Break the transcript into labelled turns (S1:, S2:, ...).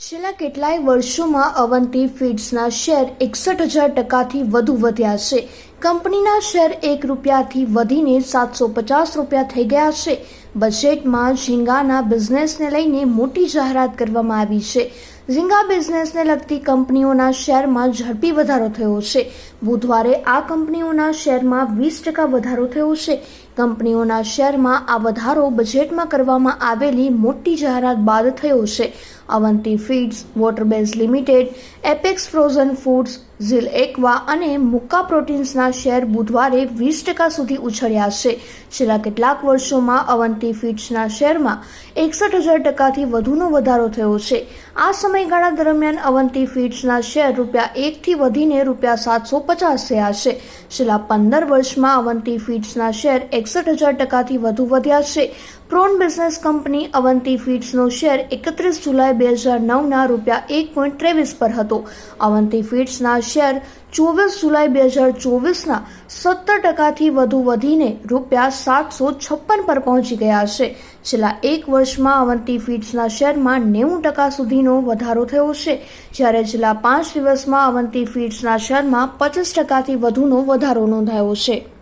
S1: છેલ્લા કેટલાય વર્ષોમાં અવંતી ફીડ્સના શેર એકસઠ હજાર ટકાથી વધુ વધ્યા છે. કંપનીના શેર એક રૂપિયાથી વધીને સાતસો પચાસ રૂપિયા થઈ ગયા છે. બજેટમાં ઝીંગાના બિઝનેસને લઈને મોટી જાહેરાત કરવામાં આવી છે. ઝીંગા બિઝનેસને લગતી કંપનીઓના શેરમાં ઝડપી વધારો થયો છે. બુધવારે આ કંપનીઓના શેરમાં વીસ ટકા વધારો થયો છે. કંપનીઓના શેરમાં આ વધારો બજેટમાં કરવામાં આવેલી મોટી જાહેરાત બાદ થયો છે. Avanti feeds, Waterbase limited, Apex frozen foods, Zeal Aqua અને મુક્કા પ્રોટીન્સના શેર બુધવારે વીસ ટકા સુધી ઉછળ્યા છે. છેલ્લા કેટલાક વર્ષોમાં અવંતી ફીડ્સના શેરમાં એકસઠ હજાર ટકાથી વધુનો વધારો થયો છે. આ સમયગાળા દરમિયાન અવંતી ફીડ્સના શેર રૂપિયા એકથી વધીને રૂપિયા સાતસો પચાસ થયા છે. છેલ્લા પંદર વર્ષમાં અવંતી ફીડ્સના શેર એકસઠ હજાર ટકાથી વધુ વધ્યા છે. પ્રોન બિઝનેસ કંપની અવંતી ફીડ્સનો શેર એકત્રીસ જુલાઈ બે હજાર નવના રૂપિયા એક પોઈન્ટ ત્રેવીસ પર હતો. અવંતી ફીડ્સના શેર ચોવીસ જુલાઈ બે હજાર ચોવીસના સત્તર ટકાથી વધુ વધીને રૂપિયા સાતસો છપ્પન પર પહોંચી ગયા છે. છેલ્લા એક વર્ષમાં અવંતી ફીડ્સના શેરમાં નેવું ટકા સુધીનો વધારો થયો છે. જ્યારે છેલ્લા પાંચ દિવસમાં અવંતી ફીડ્સના શેરમાં પચીસ ટકાથી વધુનો વધારો નોંધાયો છે.